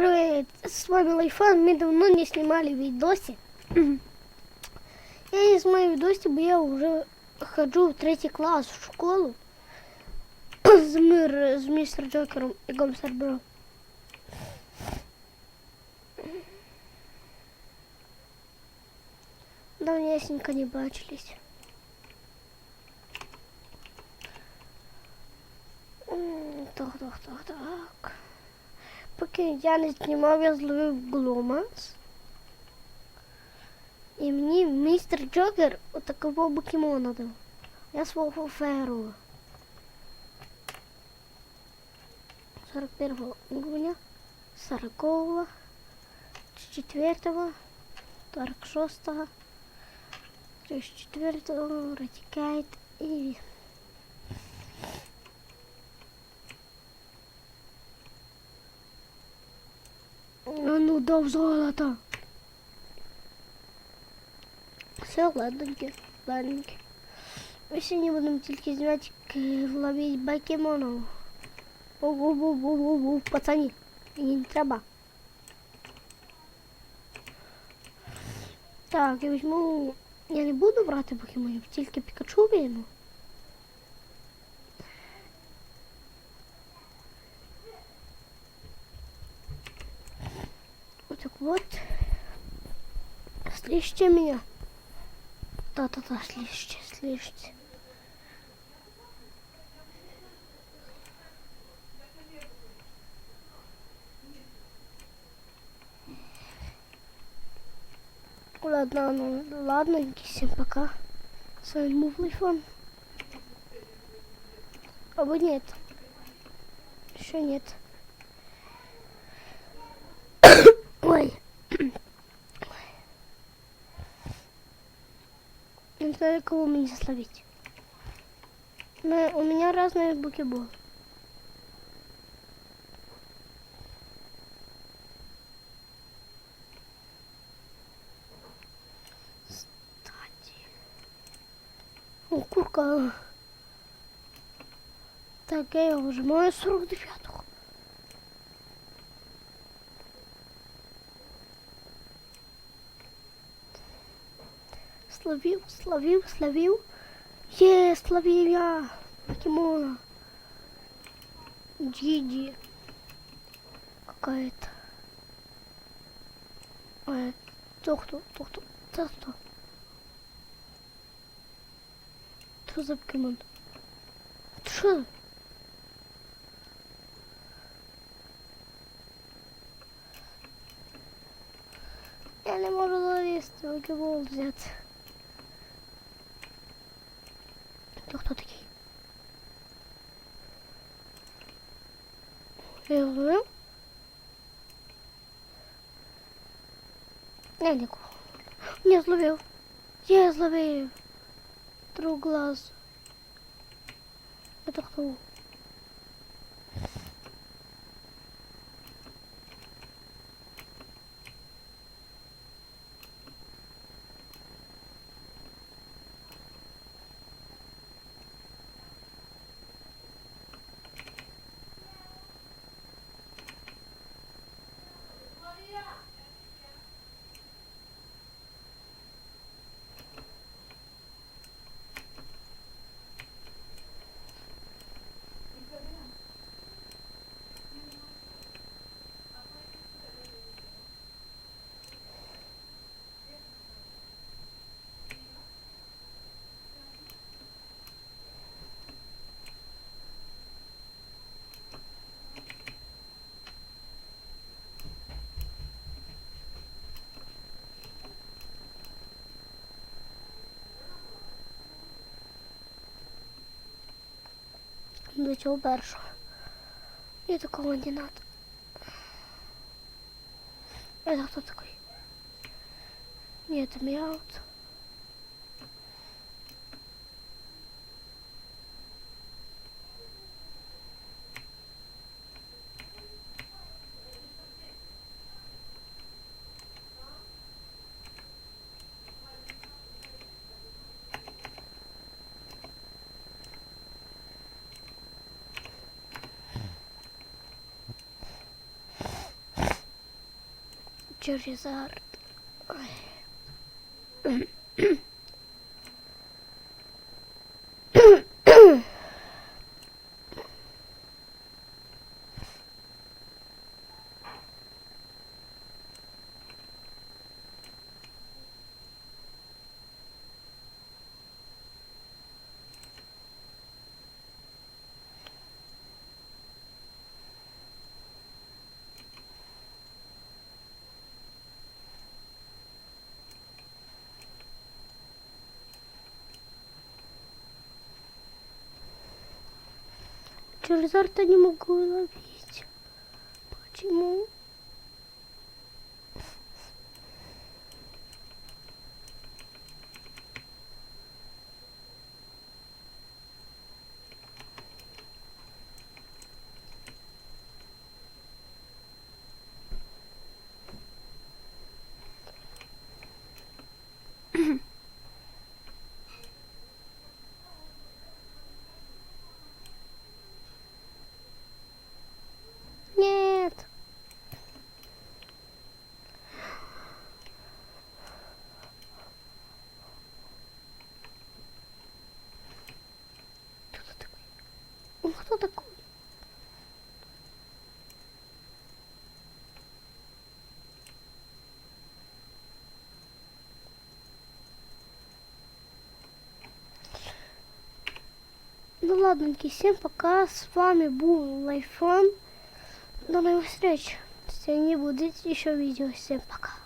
Привет, с вами Лайфан. Мы давно не снимали видосы. Я не снимаю видосы, бо я уже хожу в третий класс в школу з, мир, з містер Джокером і Гомстер Бро. Давнесенько не бачились. Так, так, так, так Поки я не знімав, я зловив гломас. І мені містер Джокер отакого покемона дав. Я свого феру. 41 уровня, 40 4 46 34 Ратикайт и А ну дав золото. Все, ладненько, ладненько. Ми сьогодні будемо тільки знімати ловити покемонов. Бу-бу-бу-бу-бу, пацани, мені не треба. Так, я візьму... Я не буду брати покемонів, тільки Пікачу візьму. Слышите меня? Да-да-да, слышите, слышите. Ладно, ну, ладно, всем пока. С вами Мувлайфон. Або нет. Еще нет. Ой. Не знаю, кого мне словить. У меня разные букебол. Кстати. О, курка. Так, я его выжимаю 49-х. Словил, словил, словил. Е, словил я. Покемона. Джиджи. Какая-то. А, кто, кто, кто, кто, кто, кто? Что за покемон? Что? Я не можу залізти, покемон взяти. Зловив? Я нікого. Не зловив. Я зловив. Друг глаз. Это кто? До першого. Я такого не надо. Это кто такой? Нет, мяут. Черезард. Черезарда не могу ловить. Почему? Нет. Кто ты такой? Он кто такой? Ну ладненько, всем пока. С вами был Лайфон. До новых встреч. Если не будет еще видео. Всем пока.